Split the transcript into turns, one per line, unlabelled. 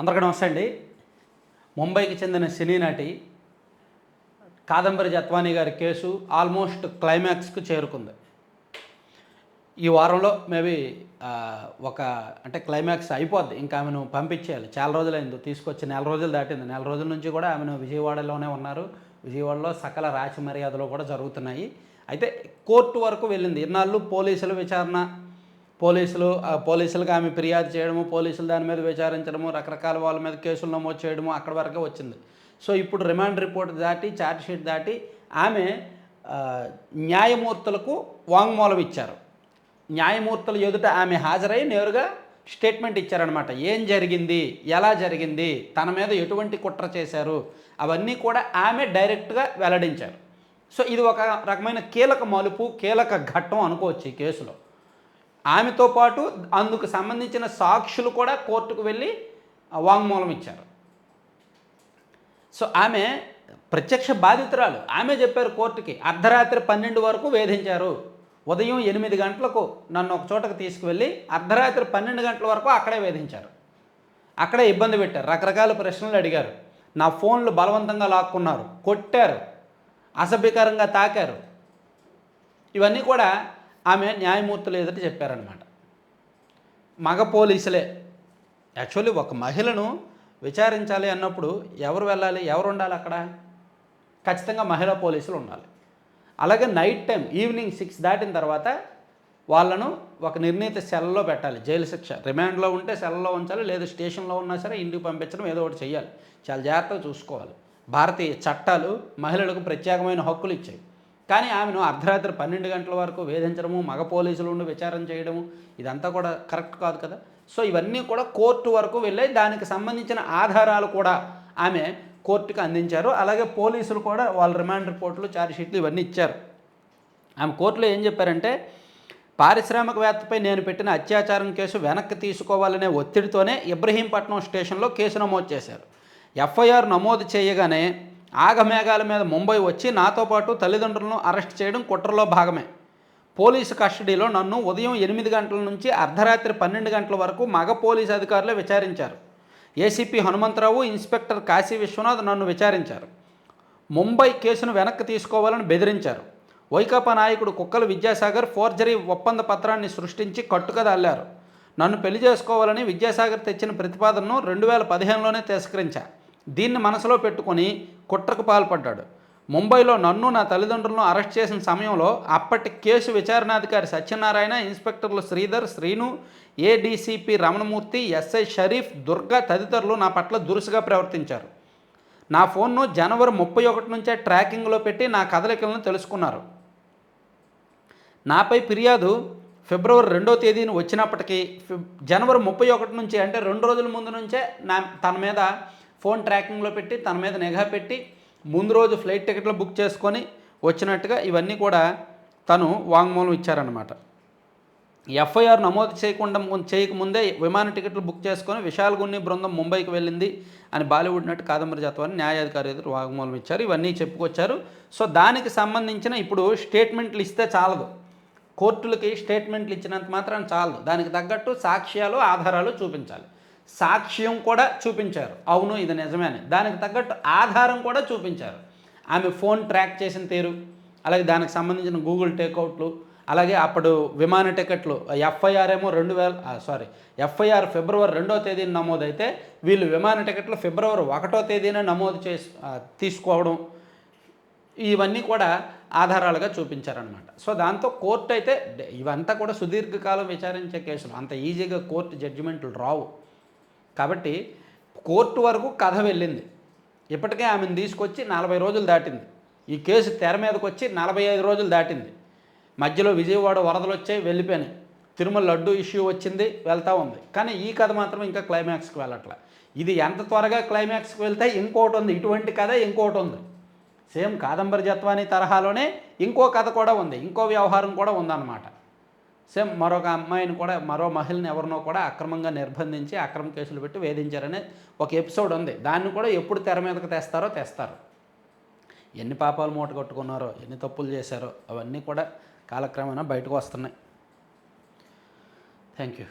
అందరికీ నమస్తే అండి. ముంబైకి చెందిన సినీ నటి కాదంబరి జత్వానీ గారి కేసు ఆల్మోస్ట్ క్లైమాక్స్కు చేరుకుంది. ఈ వారంలో మేబీ ఒక అంటే క్లైమాక్స్ అయిపోద్ది. ఇంకా ఆమెను పంపించేయాలి. చాలా రోజులైంది. తీసుకొచ్చి నెల రోజులు దాటింది. నెల రోజుల నుంచి కూడా ఆమెను విజయవాడలోనే ఉన్నారు. విజయవాడలో సకల రాచి మర్యాదలు కూడా జరుగుతున్నాయి. అయితే కోర్టు వరకు వెళ్ళింది. ఇన్నాళ్ళు పోలీసుల విచారణ పోలీసులు ఆ పోలీసులకు ఆమె ఫిర్యాదు చేయడము పోలీసులు దాని మీద విచారించడము రకరకాల వాళ్ళ మీద కేసులు నమోదు చేయడము అక్కడ వరకే వచ్చింది. సో ఇప్పుడు రిమాండ్ రిపోర్ట్ దాటి ఛార్జ్షీట్ దాటి ఆమె న్యాయమూర్తులకు వాంగ్మూలం ఇచ్చారు. న్యాయమూర్తుల ఎదుట ఆమె హాజరై నేరుగా స్టేట్మెంట్ ఇచ్చారనమాట ఏం జరిగింది? ఎలా జరిగింది? తన మీద ఎటువంటి కుట్ర చేశారు? అవన్నీ కూడా ఆమె డైరెక్ట్గా వెల్లడించారు. సో ఇది ఒక రకమైన కీలక మలుపు కీలక ఘట్టం అనుకోవచ్చు ఈ కేసులో. ఆమెతో పాటు అందుకు సంబంధించిన సాక్షులు కూడా కోర్టుకు వెళ్ళి వాంగ్మూలం ఇచ్చారు. సో ఆమె ప్రత్యక్ష బాధితురాలు. ఆమె చెప్పారు కోర్టుకి అర్ధరాత్రి పన్నెండు వరకు వేధించారు. ఉదయం ఎనిమిది గంటలకు నన్ను ఒక చోటకు తీసుకువెళ్ళి అర్ధరాత్రి పన్నెండు గంటల వరకు అక్కడే వేధించారు. అక్కడే ఇబ్బంది పెట్టారు. రకరకాల ప్రశ్నలు అడిగారు. నా ఫోన్లు బలవంతంగా లాక్కున్నారు. కొట్టారు. అసభ్యకరంగా తాకారు. ఇవన్నీ కూడా ఆమె న్యాయమూర్తులు ఎదుట చెప్పారనమాట మగ పోలీసులే. యాక్చువల్లీ ఒక మహిళను విచారించాలి అన్నప్పుడు ఎవరు వెళ్ళాలి ఎవరు ఉండాలి అక్కడ? ఖచ్చితంగా మహిళా పోలీసులు ఉండాలి. అలాగే నైట్ టైం ఈవినింగ్ సిక్స్ దాటిన తర్వాత వాళ్ళను ఒక నిర్ణీత సెల్లో పెట్టాలి. జైలు శిక్ష. రిమాండ్లో ఉంటే సెల్లో ఉంచాలి లేదా స్టేషన్లో ఉన్నా సరే ఇంటికి పంపించడం ఏదో ఒకటి చేయాలి చాలా జాగ్రత్తగా చూసుకోవాలి. భారతీయ చట్టాలు మహిళలకు ప్రత్యేకమైన హక్కులు ఇచ్చాయి. కానీ ఆమెను అర్ధరాత్రి పన్నెండు గంటల వరకు వేధించడము మగ పోలీసులు ఉండి విచారం చేయడము ఇదంతా కూడా కరెక్ట్ కాదు కదా. సో ఇవన్నీ కూడా కోర్టు వరకు వెళ్ళాయి దానికి సంబంధించిన ఆధారాలు కూడా ఆమె కోర్టుకు అందించారు. అలాగే పోలీసులు కూడా వాళ్ళ రిమాండ్ రిపోర్ట్లు ఛార్జ్షీట్లు ఇవన్నీ ఇచ్చారు. ఆమె కోర్టులో ఏం చెప్పారంటే పారిశ్రామికవేత్తపై నేను పెట్టిన అత్యాచారం కేసు వెనక్కి తీసుకోవాలనే ఒత్తిడితోనే ఇబ్రహీంపట్నం స్టేషన్లో కేసు నమోదు చేశారు. ఎఫ్ఐఆర్ నమోదు చేయగానే ఆగమేఘాల మీద ముంబై వచ్చి నాతో పాటు తల్లిదండ్రులను అరెస్ట్ చేయడం కుట్రలో భాగమే. పోలీసు కస్టడీలో నన్ను ఉదయం ఎనిమిది గంటల నుంచి అర్ధరాత్రి పన్నెండు గంటల వరకు మగ పోలీసు అధికారులు విచారించారు. ఏసీపీ హనుమంతరావు ఇన్స్పెక్టర్ కాశీ విశ్వనాథ్ నన్ను విచారించారు. ముంబై కేసును వెనక్కి తీసుకోవాలని బెదిరించారు. వైకాపా నాయకుడు కుక్కల విద్యాసాగర్ ఫోర్జరీ ఒప్పంద పత్రాన్ని సృష్టించి కట్టుకథ అల్లారు. నన్ను పెళ్ళి చేసుకోవాలని విద్యాసాగర్ తెచ్చిన ప్రతిపాదనను రెండు వేల పదిహేనులోనే తిరస్కరించా. దీన్ని మనసులో పెట్టుకొని కుట్రకు పాల్పడ్డాడు. ముంబైలో నన్ను నా తల్లిదండ్రులను అరెస్ట్ చేసిన సమయంలో అప్పటి కేసు విచారణాధికారి సత్యనారాయణ ఇన్స్పెక్టర్లు శ్రీధర్ శ్రీను ఏడీసీపీ రమణమూర్తి ఎస్ఐ షరీఫ్ దుర్గా తదితరులు నా పట్ల దురుసుగా ప్రవర్తించారు. నా ఫోన్ను జనవరి ముప్పై ఒకటి నుంచే ట్రాకింగ్లో పెట్టి నా కదలికలను తెలుసుకున్నారు. నాపై ఫిర్యాదు ఫిబ్రవరి రెండో తేదీన వచ్చినప్పటికీ జనవరి ముప్పై ఒకటి నుంచి అంటే రెండు రోజుల ముందు నుంచే నా తన మీద ఫోన్ ట్రాకింగ్లో పెట్టి తన మీద నిఘా పెట్టి ముందు రోజు ఫ్లైట్ టికెట్లు బుక్ చేసుకొని వచ్చినట్టుగా ఇవన్నీ కూడా తను వాంగ్మూలం ఇచ్చారనమాట ఎఫ్ఐఆర్ నమోదు చేయకుండా చేయకముందే విమాన టికెట్లు బుక్ చేసుకొని విశాల్ గున్ని బృందం ముంబైకి వెళ్ళింది అని బాలీవుడ్ నటి కాదంబరి జత్వాని న్యాయాధికారి ఎదురు వాగ్మూలం ఇచ్చారు. ఇవన్నీ చెప్పుకొచ్చారు. సో దానికి సంబంధించిన ఇప్పుడు స్టేట్మెంట్లు ఇస్తే చాలదు. కోర్టులకి స్టేట్మెంట్లు ఇచ్చినంత మాత్రం చాలదు. దానికి తగ్గట్టు సాక్ష్యాలు ఆధారాలు చూపించాలి. సాక్ష్యం కూడా చూపించారు. అవును ఇది నిజమే దానికి తగ్గట్టు ఆధారం కూడా చూపించారు. ఆమె ఫోన్ ట్రాక్ చేసిన తీరు అలాగే దానికి సంబంధించిన గూగుల్ టేక్అవుట్లు అలాగే అప్పుడు విమాన టికెట్లు ఎఫ్ఐఆర్ ఏమో రెండు వేల సారీ ఎఫ్ఐఆర్ ఫిబ్రవరి రెండో తేదీన నమోదైతే వీళ్ళు విమాన టికెట్లు ఫిబ్రవరి ఒకటో తేదీన నమోదు చేసి తీసుకోవడం ఇవన్నీ కూడా ఆధారాలుగా చూపించారనమాట సో దాంతో కోర్టు అయితే ఇవంతా కూడా సుదీర్ఘకాలం విచారించే కేసులు. అంత ఈజీగా కోర్టు జడ్జిమెంట్లు రావు. కాబట్టి కోర్టు వరకు కథ వెళ్ళింది. ఇప్పటికే ఆమెను తీసుకొచ్చి నలభై రోజులు దాటింది. ఈ కేసు తెర మీదకి వచ్చి నలభై ఐదు రోజులు దాటింది. మధ్యలో విజయవాడ వరదలు వచ్చాయి వెళ్ళిపోయినాయి. తిరుమల లడ్డు ఇష్యూ వచ్చింది వెళ్తూ ఉంది. కానీ ఈ కథ మాత్రం ఇంకా క్లైమాక్స్కి వెళ్ళట్లే. ఇది ఎంత త్వరగా క్లైమాక్స్కి వెళ్తే ఇంకోటి ఉంది. ఇటువంటి కథ ఇంకోటి ఉంది. సేమ్ కాదంబరి జత్వాని తరహాలోనే ఇంకో కథ కూడా ఉంది. ఇంకో వ్యవహారం కూడా ఉందన్నమాట. సేమ్ మరొక అమ్మాయిని కూడా మరో మహిళని ఎవరినో కూడా అక్రమంగా నిర్బంధించి అక్రమ కేసులు పెట్టి వేధించారనే ఒక ఎపిసోడ్ ఉంది. దాన్ని కూడా ఎప్పుడు తెర మీదకి తెస్తారో తెస్తారు. ఎన్ని పాపాలు మూట కట్టుకున్నారో ఎన్ని తప్పులు చేశారో అవన్నీ కూడా కాలక్రమేణా బయటకు వస్తున్నాయి. Thank you